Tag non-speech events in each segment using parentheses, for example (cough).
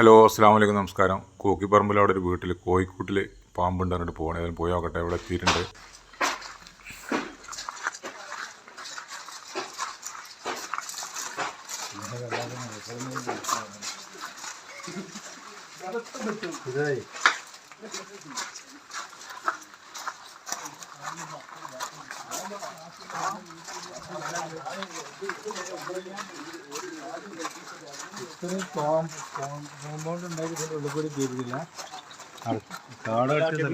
Hello അസ്സാം വലൈക്കും നമസ്കാരം കോക്കിപ്പറമ്പിൽ അവിടെ ഒരു വീട്ടിൽ കോഴിക്കൂട്ടിൽ പാമ്പുണ്ട് പറഞ്ഞിട്ട് പോകണേ അതിന് പോയി നോക്കട്ടെ ഇവിടെ എത്തിയിട്ടുണ്ട്. ഇത്രയും കോമ്പൗണ്ട് ഉണ്ടായിട്ട് ഇതിന്റെ ഉള്ളിൽ കൂടി കയറിയില്ല കാട് റിസ്ക്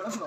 ഇല്ല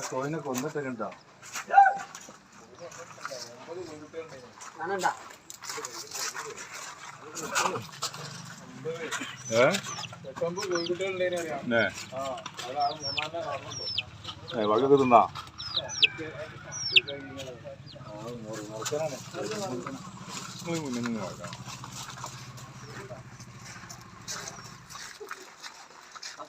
ആ കോയിനെ കൊന്നിട്ട് കണ്ടോ ഏ ഏ വകയൊക്കെ തിന്നാ?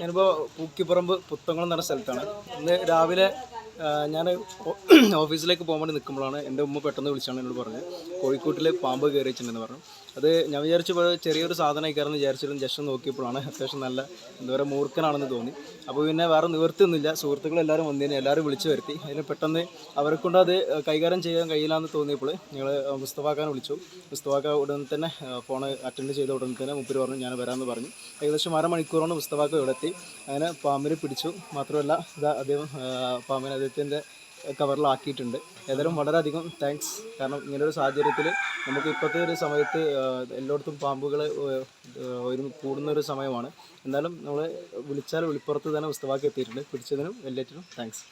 ഞാനിപ്പോൾ പൂക്കിപ്പറമ്പ് പുത്തങ്കുളം എന്ന സ്ഥലത്താണ്. ഇന്ന് രാവിലെ ഞാൻ (clears throat) ഓഫീസിലേക്ക് പോകാൻ വേണ്ടി നിൽക്കുമ്പോഴാണ് എന്റെ ഉമ്മ പെട്ടെന്ന് വിളിച്ചാണ് എന്നോട് പറഞ്ഞത്. കോഴിക്കോട്ടിൽ പാമ്പ് കയറിച്ചിട്ടുണ്ടെന്ന് പറഞ്ഞു. അത് ഞാൻ വിചാരിച്ചു ഇപ്പോൾ ചെറിയൊരു സാധനം വിചാരിച്ചിരുന്നു. ജസ്റ്റ് നോക്കിയപ്പോഴാണ് അത്യാവശ്യം നല്ല എന്താ പറയുക മൂർഖനാണെന്ന് തോന്നി. അപ്പോൾ പിന്നെ വേറെ നിവർത്തിയൊന്നുമില്ല. സുഹൃത്തുക്കളെല്ലാവരും വന്നതിന് എല്ലാവരും വിളിച്ചു വരുത്തി. അതിന് പെട്ടെന്ന് അവരെ കൊണ്ട് അത് കൈകാര്യം ചെയ്യാൻ കഴിയില്ലാന്ന് തോന്നിയപ്പോൾ ഞങ്ങൾ മുസ്തഫാക്കാനെ വിളിച്ചു. മുസ്തഫാക്ക ഉടൻ തന്നെ ഫോൺ അറ്റൻഡ് ചെയ്ത ഉടൻ തന്നെ മുപ്പര് പറഞ്ഞു ഞാൻ വരാമെന്ന് പറഞ്ഞു. ഏകദേശം അരമണിക്കൂറോണ്ട് മുസ്തഫാക്ക ഇവിടെ എത്തി. അങ്ങനെ പാമ്പിനെ പിടിച്ചു. മാത്രമല്ല ഇതാ അദ്ദേഹം പാമ്പിനെ അദ്ദേഹത്തിന്റെ കവറിലാക്കിയിട്ടുണ്ട്. ഏതായാലും വളരെയധികം താങ്ക്സ് കാരണം ഇങ്ങനൊരു സാഹചര്യത്തിൽ നമുക്ക് ഇപ്പോഴത്തെ ഒരു സമയത്ത് എല്ലായിടത്തും പാമ്പുകൾ ഒരു കൂടുന്ന ഒരു സമയമാണ്. എന്നാലും നമ്മൾ വിളിച്ചാൽ വിളിപ്പുറത്ത് തന്നെ പുസ്തകമാക്കി എത്തിയിട്ടുണ്ട്. പിടിച്ചതിനും എല്ലാറ്റിനും താങ്ക്സ്